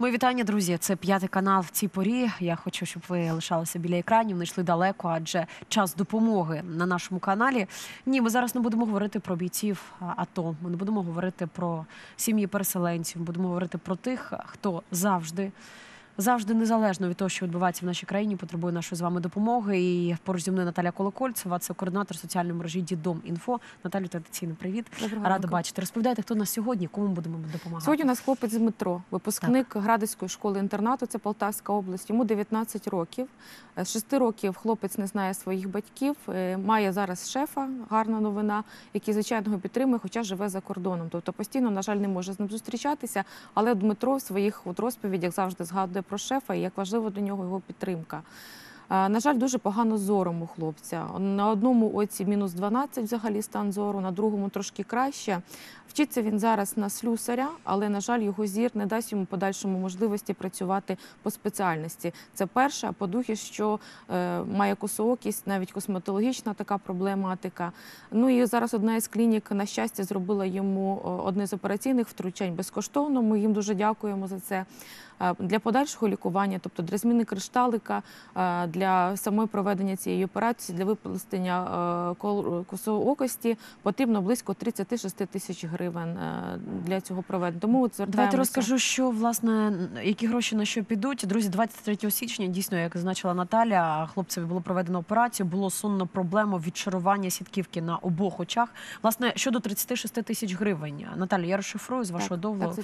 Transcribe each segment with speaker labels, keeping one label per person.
Speaker 1: Мої вітання, друзі. Це п'ятий канал в цій порі. Я хочу, щоб ви лишалися біля екранів, не йшли далеко, адже час допомоги на нашому каналі. Ні, ми зараз не будемо говорити про бійців АТО. Ми не будемо говорити про сім'ї переселенців. Ми будемо говорити про тих, хто завжди. Завжди незалежно від того, що відбувається в нашій країні, потребує нашої з вами допомоги. І поруч зі мною Наталя Колокольцева, це координатор соціальної мережі Дідом Інфо. Наталю, традиційно привіт.
Speaker 2: Доброго
Speaker 1: Рада
Speaker 2: ранку.
Speaker 1: бачити. Розповідайте, хто у нас сьогодні, кому будемо допомагати.
Speaker 2: Сьогодні у нас хлопець з метро, випускник Градицької школи інтернату, це Полтавська область. Йому 19 років. Е, З 6 років хлопець не знає своїх батьків. е, Має зараз шефа, гарна новина, який звичайно його підтримує, хоча живе за кордоном. Тобто постійно, на жаль, не може з ним зустрічатися. Але Дмитро в своїх от розповідях завжди згадує про шефа і як важливо для нього його підтримка. На жаль, дуже погано з зором у хлопця. На одному оці мінус 12 взагалі стан зору, на другому трошки краще. Вчиться він зараз на слюсаря, але, на жаль, його зір не дасть йому подальшому можливості працювати по спеціальності. Це перше. А по-друге, що е, має косоокість, навіть косметологічна така проблематика. Ну і зараз одна із клінік, на щастя, зробила йому одне з операційних втручань безкоштовно. Ми їм дуже дякуємо за це. Е, Для подальшого лікування, тобто для зміни кришталика, е, для самої проведення цієї операції, для випластення е, косоокості потрібно близько 36 тисяч гривень е, для цього проведення. Тому от
Speaker 1: Давайте розкажу, що власне які гроші на що підуть. Друзі, 23 січня дійсно, як зазначила Наталя, хлопцеві було проведено операцію. Було сонна проблема відшарування сітківки на обох очах. Власне, щодо 36 тисяч гривень. Наталя, я розшифрую з вашого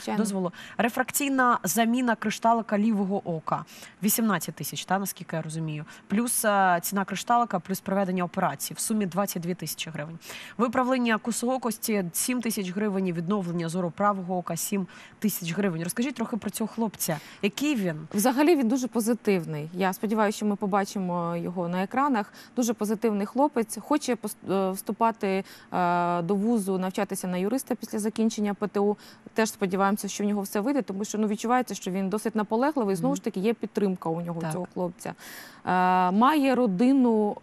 Speaker 2: так,
Speaker 1: дозволу. Рефракційна заміна кришталика лівого ока 18 тисяч, та наскільки я розумію. Плюс е, ціна кришталика, плюс проведення операції в сумі 22 тисячі гривень. Виправлення косоокості 7 тисяч гривень, відновлення зору правого ока 7 тисяч гривень. Розкажіть трохи про цього хлопця. Який він?
Speaker 2: Взагалі він дуже позитивний. Я сподіваюся, що ми побачимо його на екранах. Дуже позитивний хлопець. Хоче е, вступати е, до вузу, навчатися на юриста після закінчення ПТУ. Теж сподіваємося, що в нього все вийде, тому що ну відчувається, що він досить наполегливий. Знову ж таки, є підтримка у нього
Speaker 1: Так.
Speaker 2: цього хлопця. Е, Має родину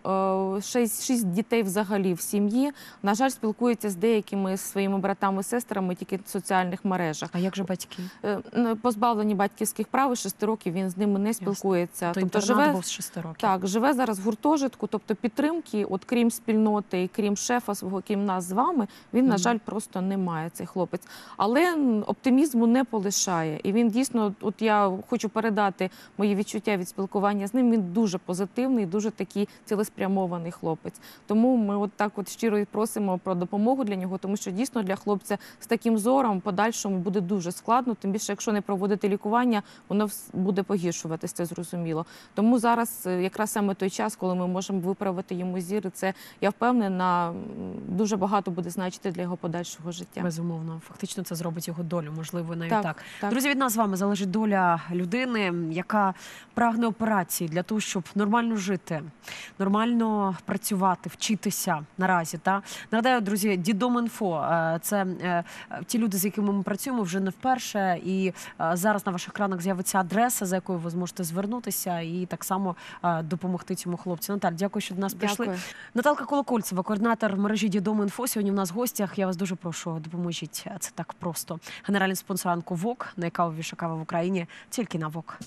Speaker 2: е, шість, шість дітей взагалі в сім'ї. На жаль, спілкується з деякими своїми братами сестрами тільки в соціальних мережах.
Speaker 1: А як же батьки?
Speaker 2: Е, позбавлені батьківських прав і шести років він з ними не спілкується.
Speaker 1: То
Speaker 2: тобто живе
Speaker 1: був з 6 років.
Speaker 2: так, живе зараз в гуртожитку, тобто підтримки, от крім спільноти і крім шефа свого, крім нас з вами, він, на жаль, просто не має цей хлопець. Але оптимізму не полишає. І він дійсно, от я хочу передати мої відчуття від спілкування з ним. Він дуже позитивний, дуже такий цілеспрямований хлопець. Тому ми от так от щиро і просимо про допомогу для нього, тому що дійсно для хлопця з таким зором подальшому буде дуже складно. Тим більше, якщо не проводити лікування, воно буде погіршуватися, це зрозуміло. Тому зараз е, якраз саме той час, коли ми можемо виправити йому зір, це я впевнена, дуже багато буде значити для його подальшого життя.
Speaker 1: Безумовно, фактично це зробить його долю, можливо, навіть так.
Speaker 2: Так, так.
Speaker 1: Друзі, від нас з вами залежить доля людини, яка прагне операції для того, щоб нормально жити, нормально працювати, вчитися наразі. Та нагадаю, друзі, дідом інфо е, це е, ті люди, з якими ми працюємо вже не вперше. І е, зараз на ваших екранах з'явиться адреса, за якою ви зможете звернутися, і так само допомогти цьому хлопцю. Наталь, дякую, що до нас прийшли.
Speaker 2: Дякую.
Speaker 1: Наталка Колокольцева, координатор мережі Дідом Інфо. Сьогодні в нас в гостях. Я вас дуже прошу, допоможіть. Це так просто. Генеральний спонсор Анку ВОК, найкавовіша кава в Україні, тільки на ВОК.